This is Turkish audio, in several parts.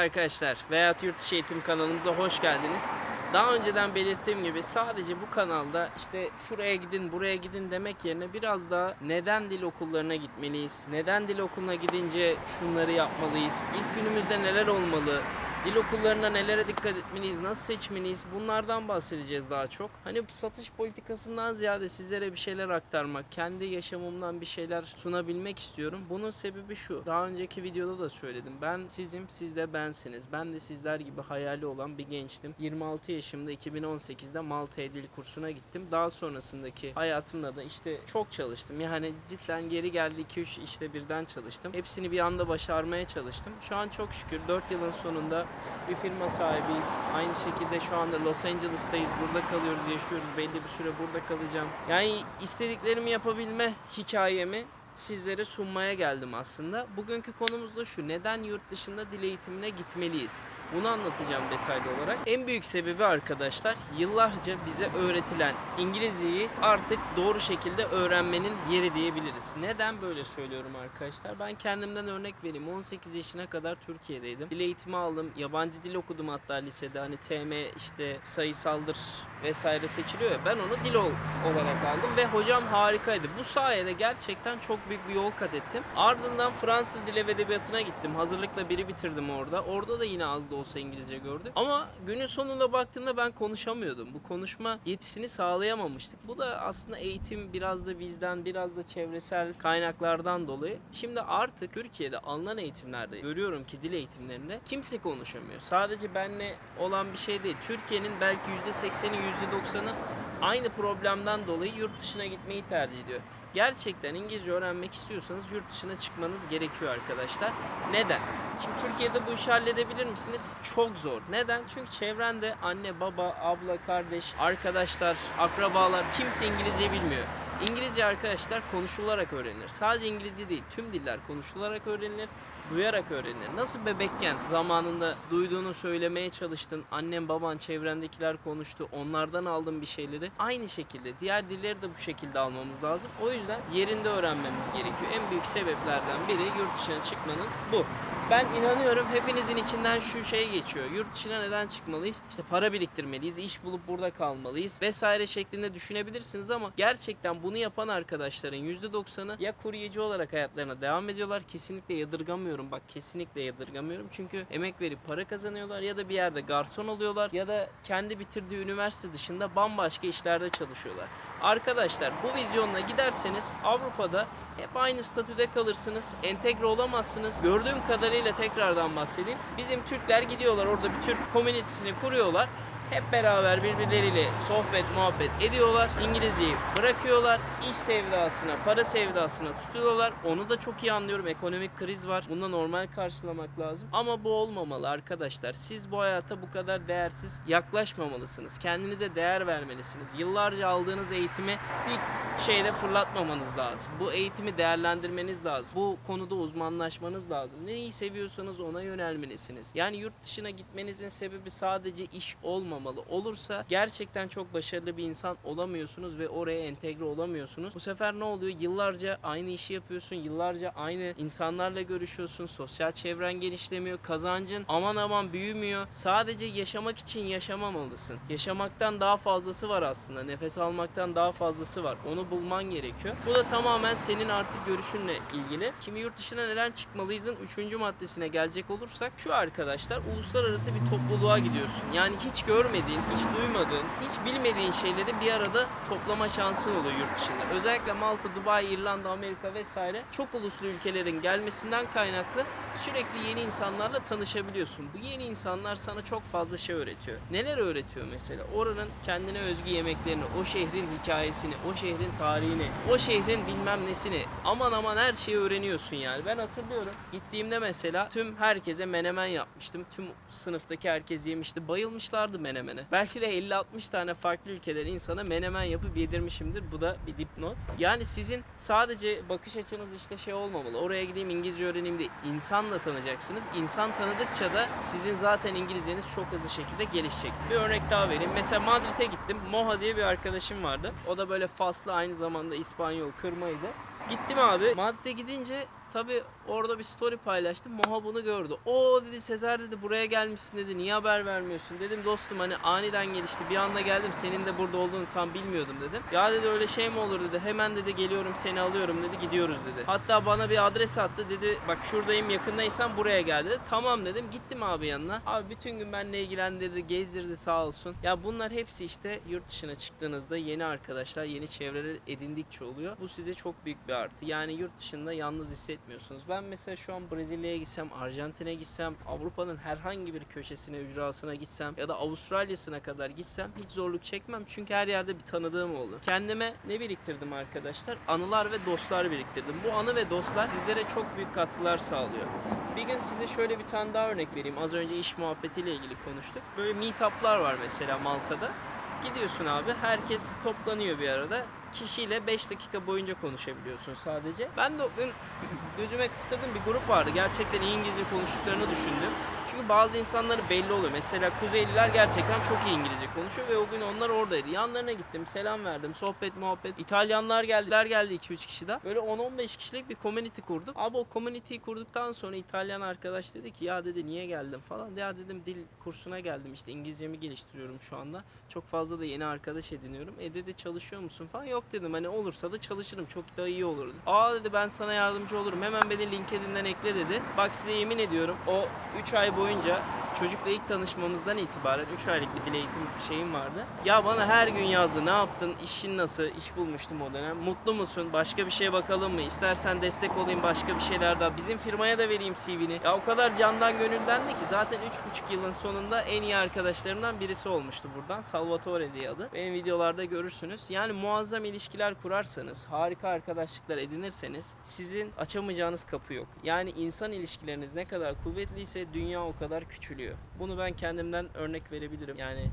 arkadaşlar. Veyahut Yurt Eğitim kanalımıza hoş geldiniz. Daha önceden belirttiğim gibi sadece bu kanalda işte şuraya gidin, buraya gidin demek yerine biraz daha neden dil okullarına gitmeliyiz? Neden dil okuluna gidince şunları yapmalıyız? İlk günümüzde neler olmalı? Dil okullarına nelere dikkat etmeliyiz, nasıl seçmeliyiz bunlardan bahsedeceğiz daha çok. Hani satış politikasından ziyade sizlere bir şeyler aktarmak, kendi yaşamımdan bir şeyler sunabilmek istiyorum. Bunun sebebi şu, daha önceki videoda da söyledim. Ben sizim, siz de bensiniz. Ben de sizler gibi hayali olan bir gençtim. 26 yaşımda 2018'de Malta'ya dil kursuna gittim. Daha sonrasındaki hayatımda da işte çok çalıştım. Yani cidden geri geldi 2-3 işte birden çalıştım. Hepsini bir anda başarmaya çalıştım. Şu an çok şükür 4 yılın sonunda bir firma sahibiyiz. Aynı şekilde şu anda Los Angeles'tayız. Burada kalıyoruz, yaşıyoruz. Belli bir süre burada kalacağım. Yani istediklerimi yapabilme hikayemi sizlere sunmaya geldim aslında. Bugünkü konumuz da şu. Neden yurt dışında dil eğitimine gitmeliyiz? Bunu anlatacağım detaylı olarak. En büyük sebebi arkadaşlar yıllarca bize öğretilen İngilizceyi artık doğru şekilde öğrenmenin yeri diyebiliriz. Neden böyle söylüyorum arkadaşlar? Ben kendimden örnek vereyim. 18 yaşına kadar Türkiye'deydim. Dil eğitimi aldım. Yabancı dil okudum hatta lisede. Hani TM işte sayısaldır vesaire seçiliyor ya. Ben onu dil ol- olarak aldım ve hocam harikaydı. Bu sayede gerçekten çok büyük bir yol kat ettim. Ardından Fransız dil ve edebiyatına gittim. Hazırlıkla biri bitirdim orada. Orada da yine az da olsa İngilizce gördük. Ama günün sonunda baktığında ben konuşamıyordum. Bu konuşma yetisini sağlayamamıştık. Bu da aslında eğitim biraz da bizden, biraz da çevresel kaynaklardan dolayı. Şimdi artık Türkiye'de alınan eğitimlerde görüyorum ki dil eğitimlerinde kimse konuşamıyor. Sadece benle olan bir şey değil. Türkiye'nin belki %80'i, %90'ı aynı problemden dolayı yurt dışına gitmeyi tercih ediyor. Gerçekten İngilizce öğrenmek istiyorsanız yurt dışına çıkmanız gerekiyor arkadaşlar. Neden? Şimdi Türkiye'de bu işi halledebilir misiniz? Çok zor. Neden? Çünkü çevrende anne, baba, abla, kardeş, arkadaşlar, akrabalar kimse İngilizce bilmiyor. İngilizce arkadaşlar konuşularak öğrenilir. Sadece İngilizce değil, tüm diller konuşularak öğrenilir duyarak öğrenilir. Nasıl bebekken zamanında duyduğunu söylemeye çalıştın, annen baban çevrendekiler konuştu, onlardan aldın bir şeyleri. Aynı şekilde diğer dilleri de bu şekilde almamız lazım. O yüzden yerinde öğrenmemiz gerekiyor. En büyük sebeplerden biri yurt dışına çıkmanın bu. Ben inanıyorum hepinizin içinden şu şey geçiyor. Yurt dışına neden çıkmalıyız? İşte para biriktirmeliyiz, iş bulup burada kalmalıyız vesaire şeklinde düşünebilirsiniz ama gerçekten bunu yapan arkadaşların %90'ı ya kuryeci olarak hayatlarına devam ediyorlar. Kesinlikle yadırgamıyorum. Bak kesinlikle yadırgamıyorum. Çünkü emek verip para kazanıyorlar ya da bir yerde garson oluyorlar ya da kendi bitirdiği üniversite dışında bambaşka işlerde çalışıyorlar. Arkadaşlar bu vizyonla giderseniz Avrupa'da hep aynı statüde kalırsınız. Entegre olamazsınız. Gördüğüm kadarıyla tekrardan bahsedeyim. Bizim Türkler gidiyorlar orada bir Türk komünitesini kuruyorlar. Hep beraber birbirleriyle sohbet muhabbet ediyorlar. İngilizceyi bırakıyorlar. İş sevdasına, para sevdasına tutuyorlar. Onu da çok iyi anlıyorum. Ekonomik kriz var. Bunu da normal karşılamak lazım. Ama bu olmamalı arkadaşlar. Siz bu hayata bu kadar değersiz yaklaşmamalısınız. Kendinize değer vermelisiniz. Yıllarca aldığınız eğitimi bir şeyde fırlatmamanız lazım. Bu eğitimi değerlendirmeniz lazım. Bu konuda uzmanlaşmanız lazım. Neyi seviyorsanız ona yönelmelisiniz. Yani yurt dışına gitmenizin sebebi sadece iş olmamalı. Olursa gerçekten çok başarılı bir insan olamıyorsunuz ve oraya entegre olamıyorsunuz. Bu sefer ne oluyor? Yıllarca aynı işi yapıyorsun. Yıllarca aynı insanlarla görüşüyorsun. Sosyal çevren genişlemiyor. Kazancın aman aman büyümüyor. Sadece yaşamak için yaşamamalısın. Yaşamaktan daha fazlası var aslında. Nefes almaktan daha fazlası var. Onu bulman gerekiyor. Bu da tamamen senin artık görüşünle ilgili. Şimdi yurt dışına neden çıkmalıyızın 3. maddesine gelecek olursak şu arkadaşlar uluslararası bir topluluğa gidiyorsun. Yani hiç görmediğin, hiç duymadığın, hiç bilmediğin şeyleri bir arada toplama şansın oluyor yurt dışında. Özellikle Malta, Dubai, İrlanda, Amerika vesaire çok uluslu ülkelerin gelmesinden kaynaklı sürekli yeni insanlarla tanışabiliyorsun. Bu yeni insanlar sana çok fazla şey öğretiyor. Neler öğretiyor mesela? Oranın kendine özgü yemeklerini, o şehrin hikayesini, o şehrin tarihini, o şehrin bilmem nesini aman aman her şeyi öğreniyorsun yani. Ben hatırlıyorum gittiğimde mesela tüm herkese menemen yapmıştım. Tüm sınıftaki herkes yemişti. Bayılmışlardı menemene. Belki de 50-60 tane farklı ülkeden insana menemen yapıp yedirmişimdir. Bu da bir dipnot. Yani sizin sadece bakış açınız işte şey olmamalı. Oraya gideyim İngilizce öğreneyim de insanla tanıyacaksınız. İnsan tanıdıkça da sizin zaten İngilizceniz çok hızlı şekilde gelişecek. Bir örnek daha vereyim. Mesela Madrid'e gittim. Moha diye bir arkadaşım vardı. O da böyle faslı aynı zamanda İspanyol kırmaydı. Gittim abi. Madrid'e gidince Tabi orada bir story paylaştım. Moha bunu gördü. O dedi Sezer dedi buraya gelmişsin dedi. Niye haber vermiyorsun? Dedim dostum hani aniden gelişti. Bir anda geldim. Senin de burada olduğunu tam bilmiyordum dedim. Ya dedi öyle şey mi olur dedi. Hemen dedi geliyorum seni alıyorum dedi. Gidiyoruz dedi. Hatta bana bir adres attı. Dedi bak şuradayım yakındaysan buraya gel dedi. Tamam dedim. Gittim abi yanına. Abi bütün gün benimle ilgilendirdi. Gezdirdi sağ olsun. Ya bunlar hepsi işte yurt dışına çıktığınızda yeni arkadaşlar, yeni çevreler edindikçe oluyor. Bu size çok büyük bir artı. Yani yurt dışında yalnız hissetmiyorsunuz. Ben mesela şu an Brezilya'ya gitsem, Arjantin'e gitsem, Avrupa'nın herhangi bir köşesine, ücrasına gitsem ya da Avustralya'sına kadar gitsem hiç zorluk çekmem. Çünkü her yerde bir tanıdığım oldu. Kendime ne biriktirdim arkadaşlar? Anılar ve dostlar biriktirdim. Bu anı ve dostlar sizlere çok büyük katkılar sağlıyor. Bir gün size şöyle bir tane daha örnek vereyim. Az önce iş muhabbetiyle ilgili konuştuk. Böyle meetup'lar var mesela Malta'da. Gidiyorsun abi herkes toplanıyor bir arada. Kişiyle 5 dakika boyunca konuşabiliyorsun sadece. Ben de o gün gözüme kıstırdığım bir grup vardı. Gerçekten iyi İngilizce konuştuklarını düşündüm. Çünkü bazı insanları belli oluyor. Mesela Kuzeyliler gerçekten çok iyi İngilizce konuşuyor ve o gün onlar oradaydı. Yanlarına gittim, selam verdim, sohbet muhabbet. İtalyanlar geldiler geldi 2-3 kişi daha. Böyle 10-15 kişilik bir community kurduk. Abi o community'yi kurduktan sonra İtalyan arkadaş dedi ki ya dedi niye geldin falan. Ya dedim dil kursuna geldim işte İngilizcemi geliştiriyorum şu anda. Çok fazla da yeni arkadaş ediniyorum. E dedi çalışıyor musun falan. Yok dedim hani olursa da çalışırım. Çok da iyi olur dedi. Aa dedi ben sana yardımcı olurum. Hemen beni LinkedIn'den ekle dedi. Bak size yemin ediyorum o 3 ay boyunca çocukla ilk tanışmamızdan itibaren 3 aylık bir dil eğitim şeyim vardı. Ya bana her gün yazdı. Ne yaptın? İşin nasıl? İş bulmuştum o dönem. Mutlu musun? Başka bir şeye bakalım mı? İstersen destek olayım başka bir şeyler daha. Bizim firmaya da vereyim CV'ni. Ya o kadar candan gönüldendi ki zaten 3,5 yılın sonunda en iyi arkadaşlarımdan birisi olmuştu buradan. Salvatore diye adı. Benim videolarda görürsünüz. Yani muazzam ilişkiler kurarsanız, harika arkadaşlıklar edinirseniz sizin açamayacağınız kapı yok. Yani insan ilişkileriniz ne kadar kuvvetliyse dünya o kadar küçülüyor. Bunu ben kendimden örnek verebilirim. Yani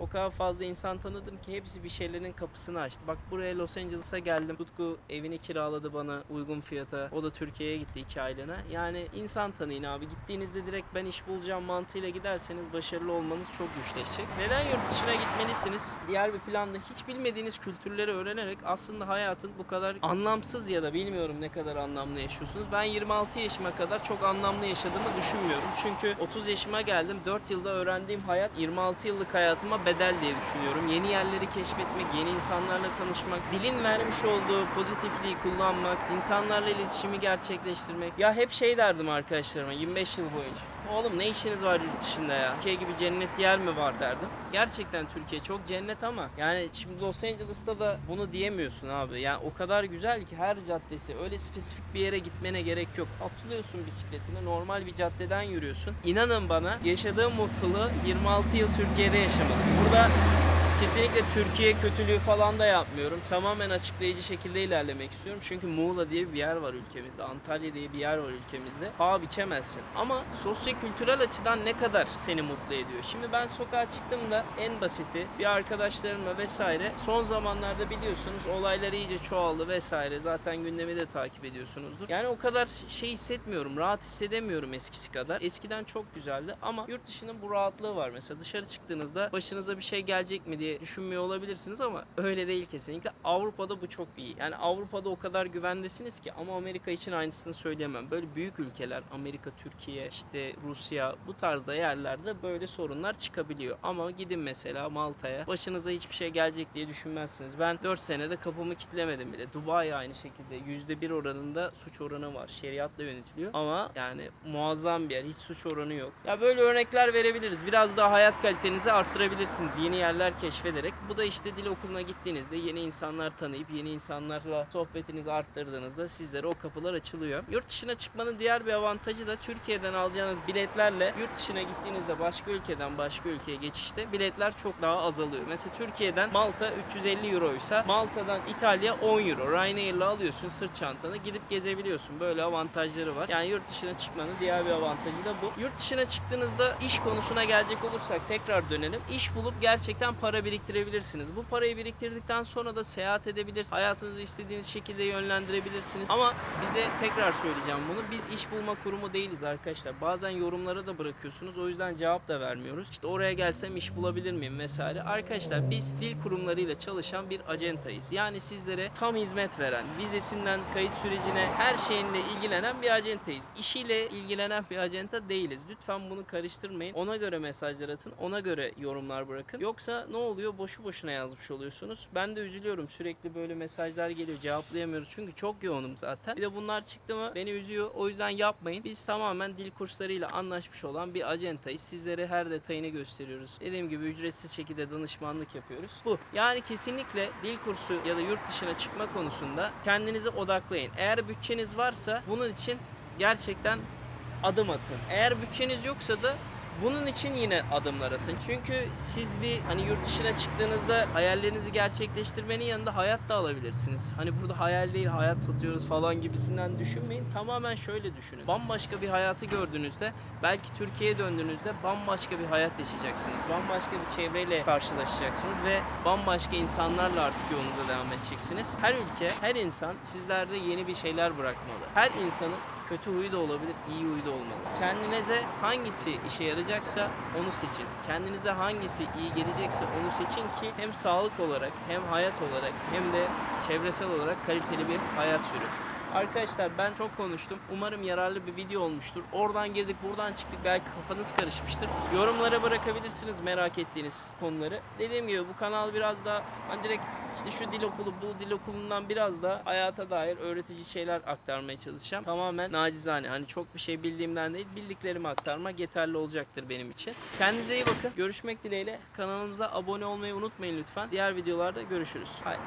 o kadar fazla insan tanıdım ki hepsi bir şeylerin kapısını açtı. Bak buraya Los Angeles'a geldim. Tutku evini kiraladı bana uygun fiyata. O da Türkiye'ye gitti iki aylığına. Yani insan tanıyın abi. Gittiğinizde direkt ben iş bulacağım mantığıyla giderseniz başarılı olmanız çok güçleşecek. Neden yurt dışına gitmelisiniz? Diğer bir planda hiç bilmediğiniz kültürleri öğrenerek aslında hayatın bu kadar anlamsız ya da bilmiyorum ne kadar anlamlı yaşıyorsunuz. Ben 26 yaşıma kadar çok anlamlı yaşadığımı düşünmüyorum. Çünkü 30 yaşıma geldim. 4 yılda öğrendiğim hayat 26 yıllık hayatıma bedel diye düşünüyorum. Yeni yerleri keşfetmek, yeni insanlarla tanışmak, dilin vermiş olduğu pozitifliği kullanmak, insanlarla iletişimi gerçekleştirmek. Ya hep şey derdim arkadaşlarıma 25 yıl boyunca. Oğlum ne işiniz var yurt dışında ya? Türkiye gibi cennet yer mi var derdim. Gerçekten Türkiye çok cennet ama yani şimdi Los Angeles'ta da bunu diyemiyorsun abi. Yani o kadar güzel ki her caddesi öyle spesifik bir yere gitmene gerek yok. Atlıyorsun bisikletine normal bir caddeden yürüyorsun. İnanın bana yaşadığım mutluluğu 26 yıl Türkiye'de yaşamadım. Burada Kesinlikle Türkiye kötülüğü falan da yapmıyorum. Tamamen açıklayıcı şekilde ilerlemek istiyorum. Çünkü Muğla diye bir yer var ülkemizde. Antalya diye bir yer var ülkemizde. Paha biçemezsin. Ama sosyo-kültürel açıdan ne kadar seni mutlu ediyor? Şimdi ben sokağa çıktığımda en basiti bir arkadaşlarımla vesaire son zamanlarda biliyorsunuz olaylar iyice çoğaldı vesaire. Zaten gündemi de takip ediyorsunuzdur. Yani o kadar şey hissetmiyorum. Rahat hissedemiyorum eskisi kadar. Eskiden çok güzeldi ama yurt dışının bu rahatlığı var. Mesela dışarı çıktığınızda başınıza bir şey gelecek mi diye düşünmüyor olabilirsiniz ama öyle değil kesinlikle. Avrupa'da bu çok iyi. Yani Avrupa'da o kadar güvendesiniz ki ama Amerika için aynısını söyleyemem. Böyle büyük ülkeler Amerika, Türkiye, işte Rusya bu tarzda yerlerde böyle sorunlar çıkabiliyor. Ama gidin mesela Malta'ya başınıza hiçbir şey gelecek diye düşünmezsiniz. Ben 4 senede kapımı kitlemedim bile. Dubai aynı şekilde %1 oranında suç oranı var. Şeriatla yönetiliyor. Ama yani muazzam bir yer. Hiç suç oranı yok. Ya böyle örnekler verebiliriz. Biraz daha hayat kalitenizi arttırabilirsiniz. Yeni yerler keşfederek. Bu da işte dil okuluna gittiğinizde yeni insanlar tanıyıp yeni insanlarla sohbetinizi arttırdığınızda sizlere o kapılar açılıyor. Yurt dışına çıkmanın diğer bir avantajı da Türkiye'den alacağınız biletlerle yurt dışına gittiğinizde başka ülkeden başka ülkeye geçişte biletler çok daha azalıyor. Mesela Türkiye'den Malta 350 euroysa Malta'dan İtalya 10 euro. Ryanair'la alıyorsun sırt çantanı gidip gezebiliyorsun. Böyle avantajları var. Yani yurt dışına çıkmanın diğer bir avantajı da bu. Yurt dışına çıktığınızda iş konusuna gelecek olursak tekrar dönelim. İş bulup gerçekten para biriktirebilirsiniz. Bu parayı biriktirdikten sonra da seyahat edebilirsiniz. Hayatınızı istediğiniz şekilde yönlendirebilirsiniz. Ama bize tekrar söyleyeceğim bunu. Biz iş bulma kurumu değiliz arkadaşlar. Bazen yorumlara da bırakıyorsunuz. O yüzden cevap da vermiyoruz. İşte oraya gelsem iş bulabilir miyim vesaire. Arkadaşlar biz dil kurumlarıyla çalışan bir acentayız. Yani sizlere tam hizmet veren, vizesinden kayıt sürecine her şeyinle ilgilenen bir acentayız. İşiyle ilgilenen bir acenta değiliz. Lütfen bunu karıştırmayın. Ona göre mesajlar atın. Ona göre yorumlar bırakın. Yoksa ne oluyor? Boşu boşuna yazmış oluyorsunuz. Ben de üzülüyorum. Sürekli böyle mesajlar geliyor. Cevaplayamıyoruz. Çünkü çok yoğunum zaten. Bir de bunlar çıktı mı beni üzüyor. O yüzden yapmayın. Biz tamamen dil kurslarıyla anlaşmış olan bir acentayız. Sizlere her detayını gösteriyoruz. Dediğim gibi ücretsiz şekilde danışmanlık yapıyoruz. Bu. Yani kesinlikle dil kursu ya da yurt dışına çıkma konusunda kendinize odaklayın. Eğer bütçeniz varsa bunun için gerçekten adım atın. Eğer bütçeniz yoksa da bunun için yine adımlar atın. Çünkü siz bir hani yurt dışına çıktığınızda hayallerinizi gerçekleştirmenin yanında hayat da alabilirsiniz. Hani burada hayal değil hayat satıyoruz falan gibisinden düşünmeyin. Tamamen şöyle düşünün. Bambaşka bir hayatı gördüğünüzde belki Türkiye'ye döndüğünüzde bambaşka bir hayat yaşayacaksınız. Bambaşka bir çevreyle karşılaşacaksınız ve bambaşka insanlarla artık yolunuza devam edeceksiniz. Her ülke, her insan sizlerde yeni bir şeyler bırakmalı. Her insanın kötü huyu da olabilir, iyi huyu da olmalı. Kendinize hangisi işe yarayacaksa onu seçin. Kendinize hangisi iyi gelecekse onu seçin ki hem sağlık olarak hem hayat olarak hem de çevresel olarak kaliteli bir hayat sürün. Arkadaşlar ben çok konuştum. Umarım yararlı bir video olmuştur. Oradan girdik, buradan çıktık. Belki kafanız karışmıştır. Yorumlara bırakabilirsiniz merak ettiğiniz konuları. Dediğim gibi bu kanal biraz daha hani direkt işte şu dil okulu, bu dil okulundan biraz da hayata dair öğretici şeyler aktarmaya çalışacağım. Tamamen nacizane. Hani çok bir şey bildiğimden değil, bildiklerimi aktarmak yeterli olacaktır benim için. Kendinize iyi bakın. Görüşmek dileğiyle. Kanalımıza abone olmayı unutmayın lütfen. Diğer videolarda görüşürüz. Haydi.